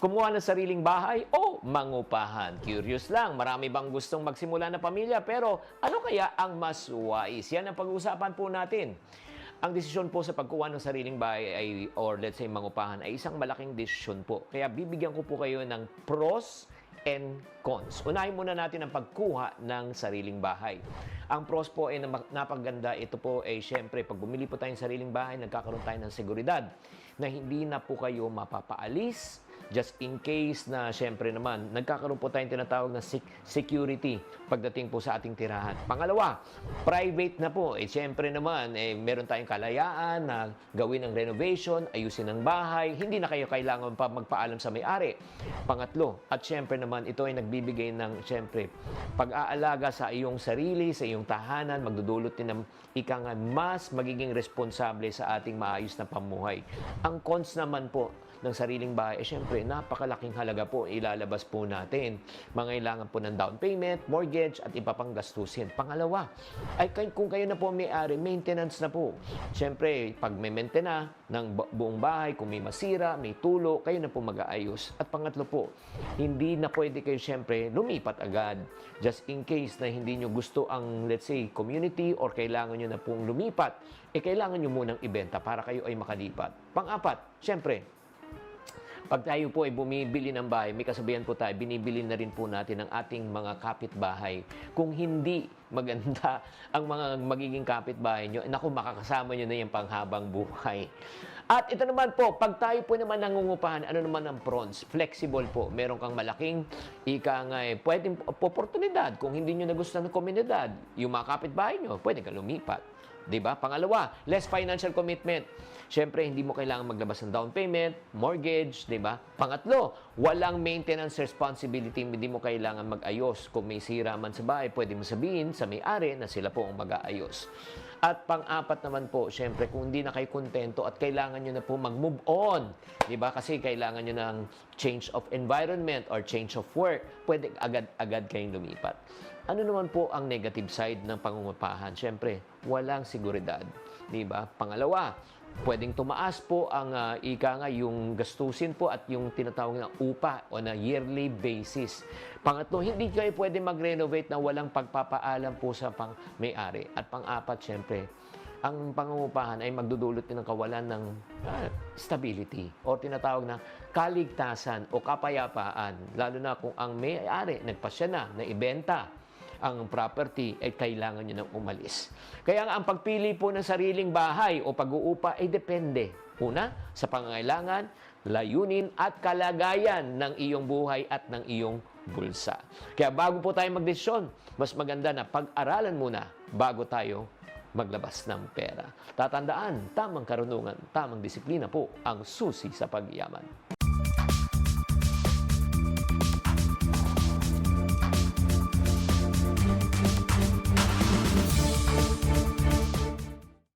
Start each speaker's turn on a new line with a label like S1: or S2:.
S1: Kumuha ng sariling bahay o mangupahan? Curious lang, marami bang gustong magsimula na pamilya pero ano kaya ang mas wise? Yan ang pag-uusapan po natin. Ang desisyon po sa pagkuha ng sariling bahay ay, or let's say mangupahan ay isang malaking desisyon po. Kaya bibigyan ko po kayo ng pros and cons. Unahin muna natin ang pagkuha ng sariling bahay. Ang pros po ay napaganda. Ito po ay syempre, pag bumili po tayong sariling bahay, nagkakaroon tayo ng seguridad na hindi na po kayo mapapaalis just in case na syempre naman, nagkakaroon po tayong tinatawag na sec- security pagdating po sa ating tirahan. Pangalawa, private na po. Eh, syempre naman, eh, meron tayong kalayaan na gawin ang renovation, ayusin ang bahay, hindi na kayo kailangan pa magpaalam sa may-ari. Pangatlo, at syempre naman, ito ay nagbibigay ng, syempre, pag-aalaga sa iyong sarili, sa iyong tahanan, magdudulot din ng ika nga mas magiging responsable sa ating maayos na pamuhay. Ang cons naman po, ng sariling bahay, eh syempre, napakalaking halaga po ilalabas po natin. Mangailangan po ng down payment, mortgage, at iba pang gastusin. Pangalawa, ay kung kayo na po may-ari, maintenance na po. Syempre, pag may maintenance ng bu- buong bahay, kung may masira, may tulo, kayo na po mag-aayos. At pangatlo po, hindi na pwede kayo syempre lumipat agad. Just in case na hindi nyo gusto ang, let's say, community or kailangan nyo na pong lumipat, eh kailangan nyo munang ibenta para kayo ay makalipat. Pang-apat, syempre, pag tayo po ay bumibili ng bahay, may kasabihan po tayo, binibili na rin po natin ang ating mga kapitbahay. Kung hindi maganda ang mga magiging kapitbahay nyo, naku, makakasama nyo na yung panghabang buhay. At ito naman po, pag tayo po naman nangungupahan, ano naman ang prawns? Flexible po. Meron kang malaking ika nga eh, pwedeng oportunidad. Kung hindi nyo nagustuhan ng komunidad, yung mga kapitbahay nyo, pwede ka lumipat. 'Di ba? Pangalawa, less financial commitment. Siyempre, hindi mo kailangan maglabas ng down payment, mortgage, 'di ba? Pangatlo, walang maintenance responsibility, hindi mo kailangan mag-ayos. Kung may sira man sa bahay, pwede mo sabihin sa may-ari na sila po ang mag-aayos. At pang-apat naman po, siyempre, kung hindi na kayo kontento at kailangan nyo na po mag-move on, di ba? Kasi kailangan nyo ng change of environment or change of work, pwede agad-agad kayong lumipat. Ano naman po ang negative side ng pangungupahan? Siyempre, walang seguridad. Di ba? Pangalawa, pwedeng tumaas po ang ah, ika nga yung gastusin po at yung tinatawag na upa on a yearly basis. Pangatlo, hindi kayo pwede mag-renovate na walang pagpapaalam po sa pang may-ari. At pang-apat, syempre, ang pangungupahan ay magdudulot din ng kawalan ng ah, stability o tinatawag na kaligtasan o kapayapaan. Lalo na kung ang may-ari nagpasya na na ibenta ang property ay kailangan nyo nang umalis. Kaya ang pagpili po ng sariling bahay o pag-uupa ay depende. Una, sa pangangailangan, layunin at kalagayan ng iyong buhay at ng iyong bulsa. Kaya bago po tayo magdesisyon, mas maganda na pag-aralan muna bago tayo maglabas ng pera. Tatandaan, tamang karunungan, tamang disiplina po ang susi sa pagyaman.